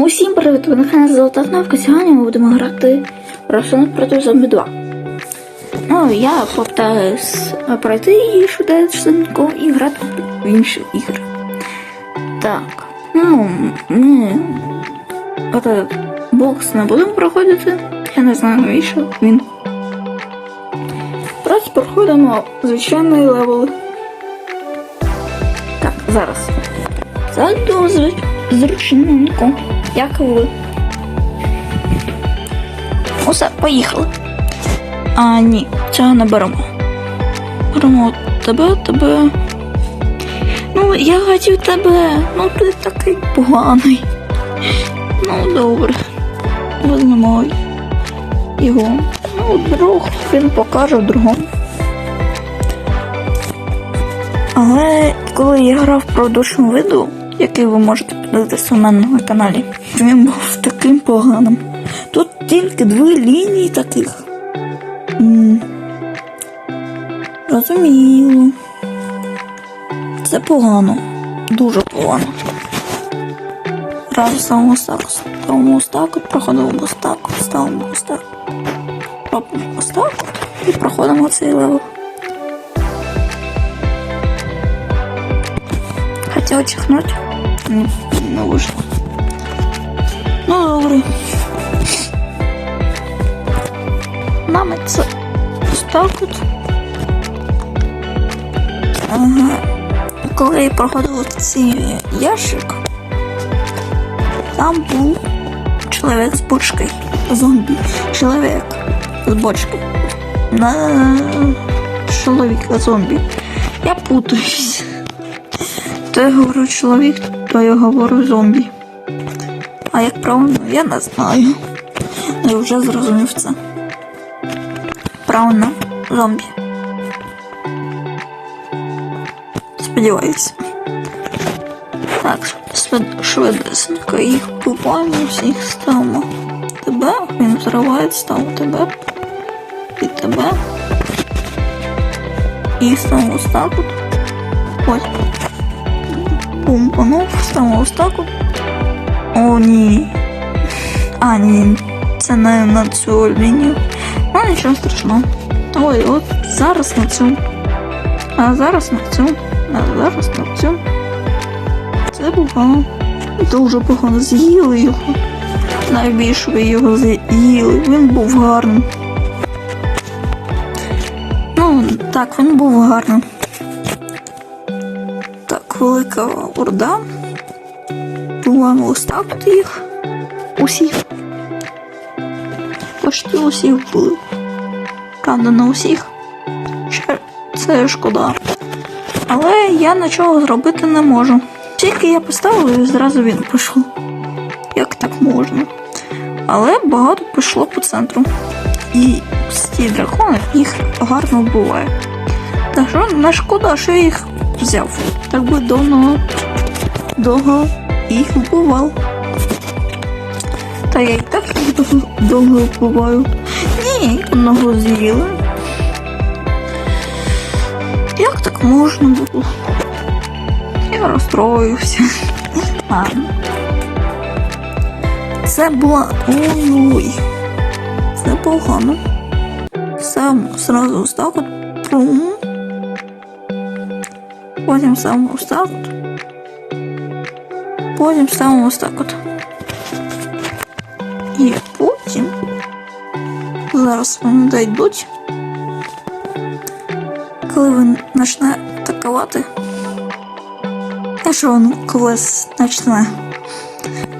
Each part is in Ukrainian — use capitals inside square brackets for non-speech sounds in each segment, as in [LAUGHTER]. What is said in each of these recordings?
Усім привіт! Ви каналі Золота Кнопка. Сьогодні ми будемо грати Росонок проти зомбі 2. Ну, я попитаюсь пройти її швиденько і грати в інші ігри. Так, ну, ми бокс не будемо проходити. Я не знаю навіщо він. Просто проходимо звичайний левел. Так, зараз. Дуже зручненько. Як ви. Усе, поїхали. А, ні, цього не беремо. Беремо тебе, тебе. Ну, я хотів тебе. Ну ти такий поганий. Ну, добре. Візьмемо його. Ну, друг, він покаже другому. Але коли я грав в продовжому виду, який ви можете подивитися у мене на каналі, він був таким поганим. Тут тільки дві лінії таких. М, Розуміло. Це погано. Дуже погано. Раз ставимо ось так, ставимо от, проходимо ось так, от, ставимо ось. Робимо ось і проходимо цей левел. Хотела чихнуть. Не, не вышло. Ну, добре. Нам це так от. Ага. Коли я проходила цей ящик, там був чоловік з бочкою. Зомбі. Чоловік з бочкою. На чоловіка зомбі. Я путаюсь. То я говорю чоловік, то я говорю зомбі. А як правильно, я не знаю. Я вже зрозумів це. Правильно, зомбі. Сподіваюся. Так, швид- швидесенько їх купаємо, всіх ставимо. Тебе, він взриває, ставимо тебе. І тебе. І ставимо от. Ось пумпанув, ставимо ось так. О, ні. А, ні, це не на цю лінію. Ну, нічого страшного. Ой, от зараз на цю. А зараз на цю. А зараз на цю. Це погано. Дуже погано. З'їли його. Найбільше ви його з'їли. Він був гарним. Ну, так, він був гарним. Велика орда. По-моєму, ось їх. Усіх. Почти усіх були. Правда, не усіх. Це шкода. Але я нічого зробити не можу. Тільки я поставив і зразу він пішов. Як так можна? Але багато пішло по центру. І ці дракони їх гарно вбиває. Так що не шкода, що їх взяв. Так би давно довго їх вбивав. Та я і так їх довго, довго вбиваю. Ні, одного з'їли. Як так можна було? Я розстроївся. Ладно. Це була. Ой-ой. Це погано. Сам сразу от. Трум. Потім сам ось так от. Потім ставимо ось так от. І потім зараз вони дійдуть. Коли він почне атакувати. Якщо він колись почне,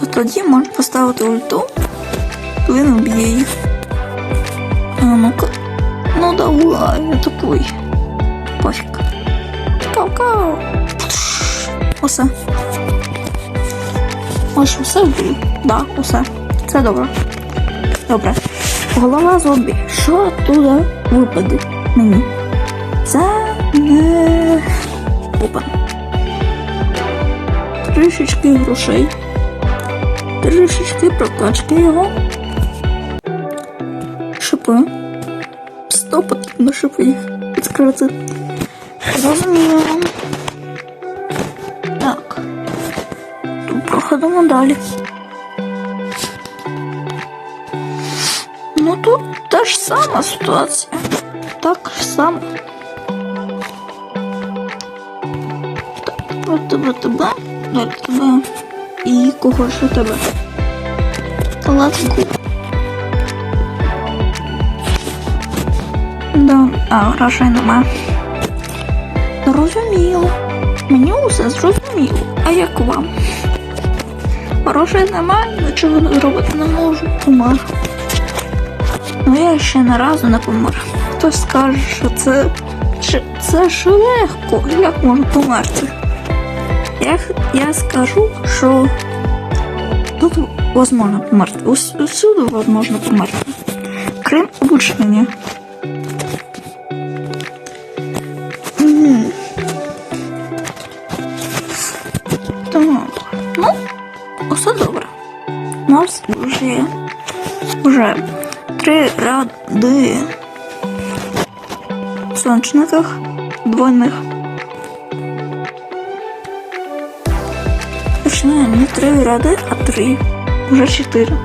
то тоді можна поставити ульту, він вб'є їх. А ну-ка. Ну давай, атакуй. Пофіг. Кау-кау. Усе. Ось усе вбив. Да, усе. Це добре. Добре. Голова зомбі. Що туди випаде мені? Це не Опа. Трішечки грошей. Трішечки прокачки його. Шипи. Сто потрібно шипи відкрити. Зрозуміло. Так. Тут проходимо далі. Ну тут та ж сама ситуація. Так само. Так, от тебе тебе, далі тебе. І кого ж у тебе? Ладку. Да, а грошей немає. Зрозуміло. Мені усе зрозуміло. А як вам? Грошей немає, нічого не зробити не можу. Помер. Ну я ще не разу не помер. Хтось скаже, що це. Чи це ж легко. Як можна померти? Я, я скажу, що тут возможно померти. Усюди возможно померти. Крім обучення. Вже, вже три ряди сонячниках двойних. Точніше, не три ряди, а три. Вже чотири.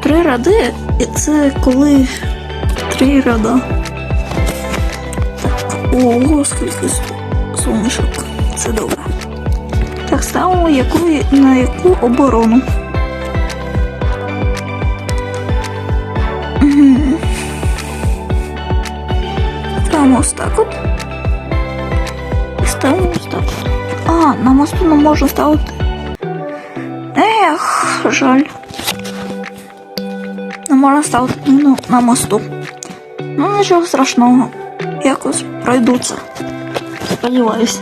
Три ряди, це коли три ряда. Ого, скільки сонечок. Це добре. Так ставимо яку, на яку оборону. Ось так от. І ставимо ось так. А, на мосту не можна ставити. Ех, жаль. Не можна ставити міну на мосту. Ну нічого страшного. Якось пройду це. Сподіваюсь.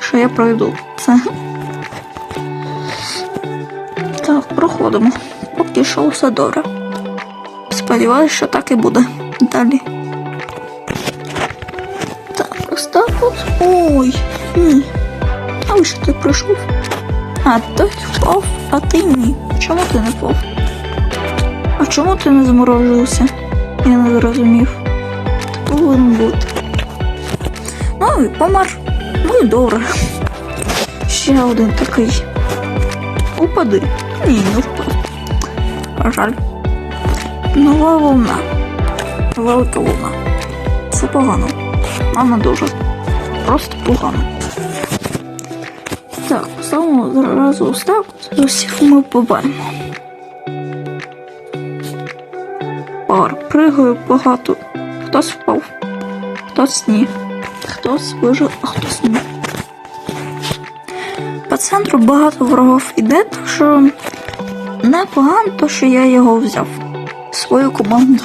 Що я пройду це. Так, проходимо. Поки що все добре. Сподіваюсь, що так і буде. Далі. Ой, ні. А ви що ти прийшов? А той впав, а ти ні. Чому ти не впав? А чому ти не заморожився? Я не зрозумів. Ти повинен бути. Ну і помер. Ну і добре. Ще один такий. Упади. Ні, не впав. Жаль. Нова волна. Велика волна. Це погано. Вона дуже. Просто погано. Так, поставимо зразу ось так. З усіх ми побачимо. Пар, пригаю багато. Хтось впав, хтось ні. Хтось вижив, а хтось ні. По центру багато ворогів іде, так що непогано, то, що я його взяв. Свою команду.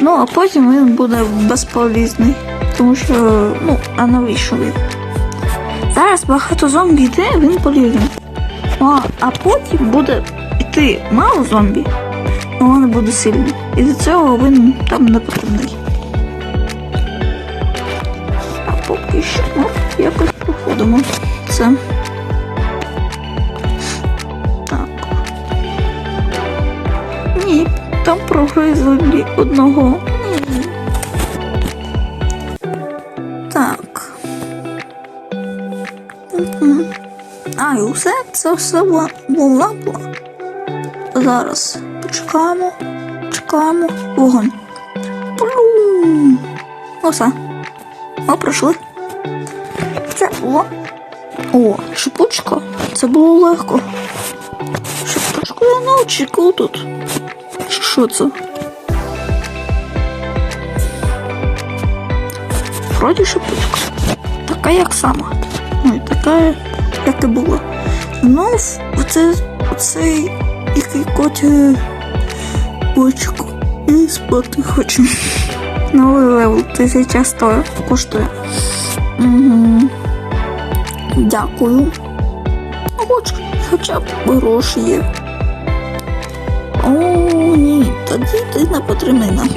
Ну, а потім він буде безполізний. Тому що, ну, а навіщо він? Зараз багато зомбі йде, він полізний. А, а потім буде йти мало зомбі, але вони буде сильні. І до цього він там не потрібний. А поки що ну, якось проходимо це. Так. Ні, там прогризли одного. І усе це все була була. Зараз почекаємо, чекаємо вогонь. Плюм. Осе. О, пройшли. Це було. О, шипучка. Це було легко. Шипучку я не очікував тут. Що це? Вроді шипучка. Така як сама. Ну і така, і була. Ну, оце, оцей, який котя очко. І спати хочу. Новий левел тисяча сто коштує. Угу. Дякую. Хоч, хоча б гроші є. О, ні, тоді ти не потрібний нам.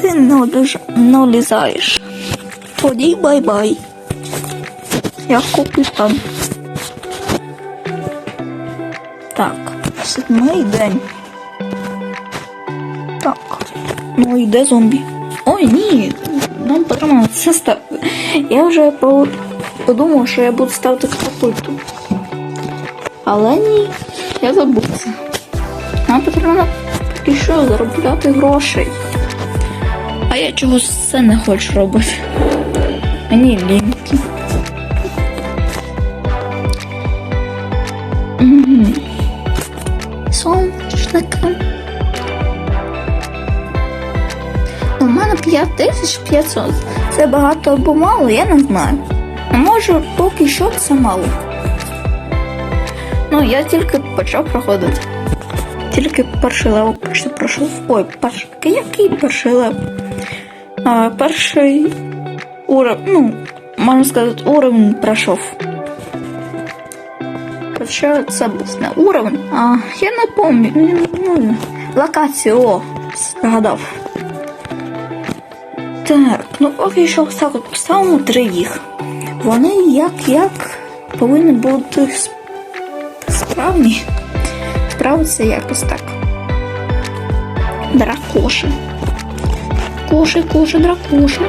Ти не не лізаєш. Тоді бай-бай. Я капітан. Так, седьмий день. Так. Ну йде зомбі. Ой, ні, нам потрібно це ставити. Я вже подумав, що я буду ставити катапульту. Але ні, я забувся. Нам потрібно поки що заробляти грошей. А я чогось це не хочу робити. Мені ліньки. Сонячники. У мене 5500. Це багато або мало, я не знаю. А Може, поки що це мало. Ну, я тільки почав проходити. Тільки перший левел почти пройшов. Ой, перший. Який перший левел? Перший уровень, ну, можна сказати, уровень пройшов. Хоча це був не уровень, а я не пам'ятаю. Ну, локацію, о, згадав. Так, ну поки що так от поставимо три. Вони як-як повинні бути сп- справні. Справиться якось так. Дракоші. Коши, коши, дракоши.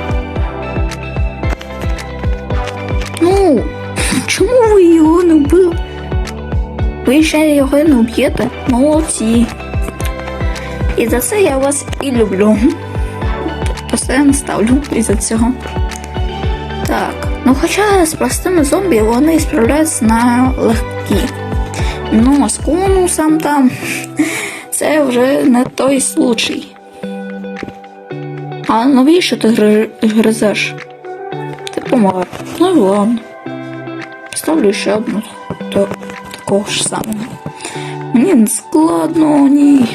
Ну, чому ви його не вбили? Ви ще його не вб'єте? Молодці. І за це я вас і люблю. Постійно ставлю із-за цього. Так, ну хоча з простими зомбі вони справляються на легкі. Ну, з конусом там [LAUGHS] це вже не той случай. А навіщо ти гри- гризеш? Ти помер. Ну і ладно. Ставлю ще одну до такого ж самого. Мені не складно, ні.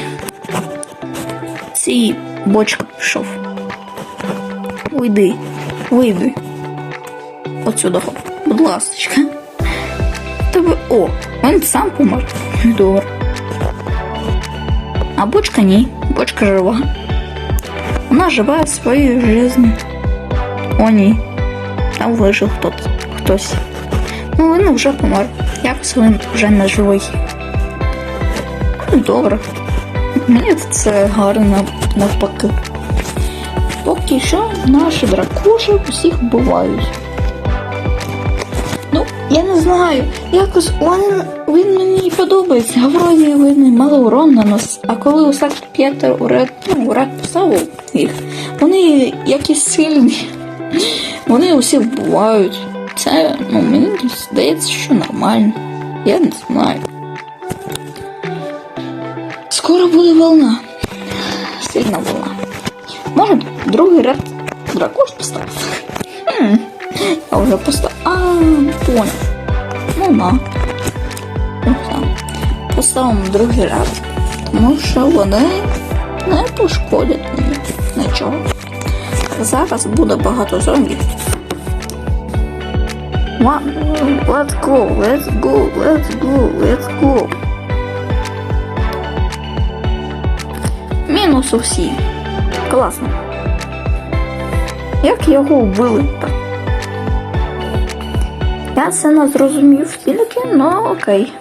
Ці бочка пішов. Уйди, вийди. Отсюда, будь ласочка. Тебе. О, він сам помер. Добре. А бочка ні, бочка жива. Вона живе своєю життю. О, ні. Там вижив хтось. Ну, він вже помер. Якось він вже не живий. Ну, добре. Мені це гарно навпаки. Поки що наші дракуші усіх вбивають. Ну, я не знаю, якось він, він мені подобається. Вроді він мало урон наносить. А коли усе п'яте уряд, ну, уряд поставив їх, вони якісь сильні. Вони усі вбивають. Це, ну, мені здається, що нормально. Я не знаю. Скоро буде волна. Сильна волна. Може, другий ряд дракош поставити? Хм, Я вже поставив. А, понял. Ну на. Ну. Поставимо другий ряд. Тому що вони не пошкодять мені нічого. Зараз буде багато зомбів. Let's go, let's go, let's go, let's go. Мінус усі. Класно. Як його вбили так? Я це не зрозумів тільки, ну окей.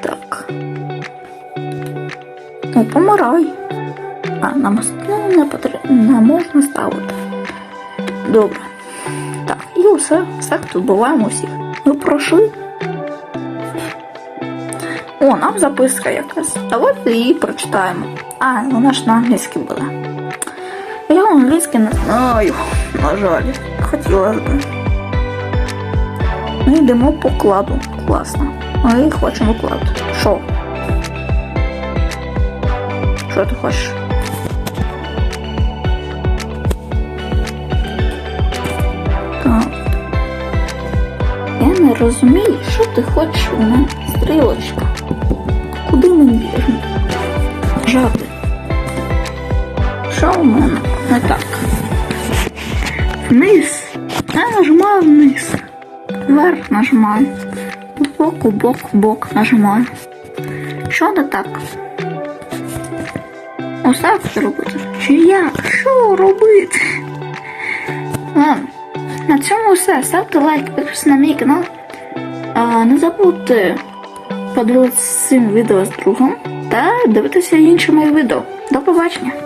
Так. Ну, помирай. А, на мостину не потрібно, не можна ставити. Добре. І усе, все, тут буваємо всіх. Ми пройшли. О, нам записка якась. Давайте її прочитаємо. А, вона ж на англійській буде. Я англійський не знаю. На жаль, хотілося б. Ми йдемо по кладу. Класно. Ми хочемо клад. Що? Що ти хочеш? Розумію, що ти хочеш у мене стрілочка. Куди ми біжимо? Жати. Що у мене не так? Вниз. Я нажимаю вниз. Вверх нажимаю. Бок, у бок, бок нажимаю. Що не так? Ось так робити. Чи як? Що робити? Ладно. На цьому все. Ставте лайк, підписуйтесь на мій канал. А, не забудьте поділитися цим відео з другом та дивитися інші мої відео. До побачення!